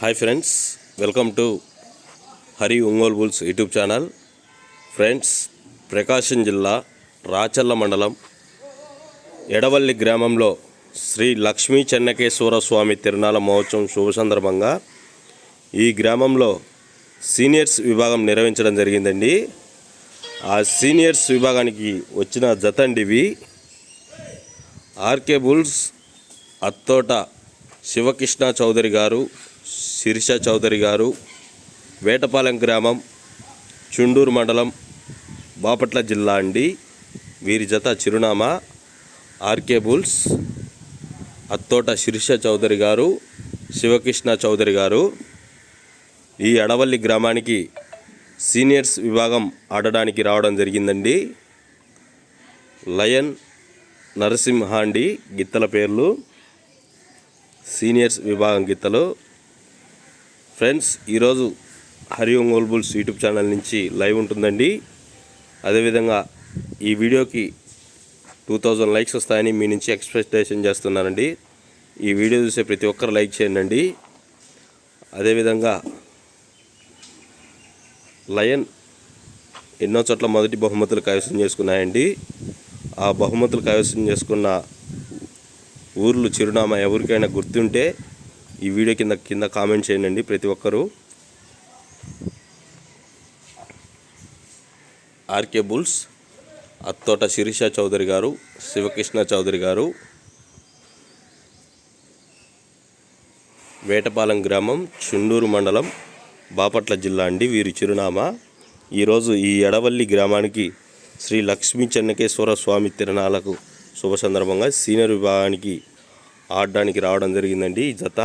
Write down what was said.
Hi friends welcome to Hari Ongole bulls YouTube channel friends Prakasam జిల్లా రాచల్ల మండలం ఎడవల్లి గ్రామంలో శ్రీ లక్ష్మీ చెన్నకేశ్వర స్వామి తిరునాళ మహోత్సవం శుభ సందర్భంగా ఈ గ్రామంలో సీనియర్స్ విభాగం నిర్వహించడం జరిగిందండి. ఆ సీనియర్స్ విభాగానికి వచ్చిన జతండివి ఆర్కే బుల్స్ అత్తోట శివకృష్ణ చౌదరి గారు శిరీష చౌదరి గారు వేటపాలెం గ్రామం చుండూరు మండలం బాపట్ల జిల్లా అండి. వీరి జత చిరునామా ఆర్కే బుల్స్ అత్తోట శిరీష చౌదరి గారు శివకృష్ణ చౌదరి గారు. ఈ అడవల్లి గ్రామానికి సీనియర్స్ విభాగం ఆడడానికి రావడం జరిగిందండి. లయన్ నరసింహాండి గిత్తల పేర్లు. సీనియర్స్ విభాగం గిత్తలు. ఫ్రెండ్స్ ఈరోజు హరి ఒంగోలు యూట్యూబ్ ఛానల్ నుంచి లైవ్ ఉంటుందండి. అదేవిధంగా ఈ వీడియోకి టూ థౌజండ్ లైక్స్ వస్తాయని మీ నుంచి ఎక్స్పెక్టేషన్ చేస్తున్నానండి. ఈ వీడియో చూసే ప్రతి ఒక్కరు లైక్ చేయండి అదేవిధంగా లయన్ ఎన్నో చోట్ల మొదటి బహుమతులు కైవసం చేసుకున్నాయండి. ఆ బహుమతులు కైవసం చేసుకున్న ఊర్లు చిరునామా ఎవరికైనా గుర్తుంటే ఈ వీడియో కింద కింద కామెంట్ చేయండి ప్రతి ఒక్కరూ. ఆర్కే బుల్స్ అత్తోట శిరీష చౌదరి గారు శివకృష్ణ చౌదరి గారు వేటపాలెం గ్రామం చుండూరు మండలం బాపట్ల జిల్లా అండి వీరి చిరునామా. ఈరోజు ఈ ఎడవల్లి గ్రామానికి శ్రీ లక్ష్మీ చెన్నకేశ్వర స్వామి తిరణాలకు శుభ సందర్భంగా సీనియర్ విభాగానికి ఆడడానికి రావడం జరిగిందండి ఈ జత.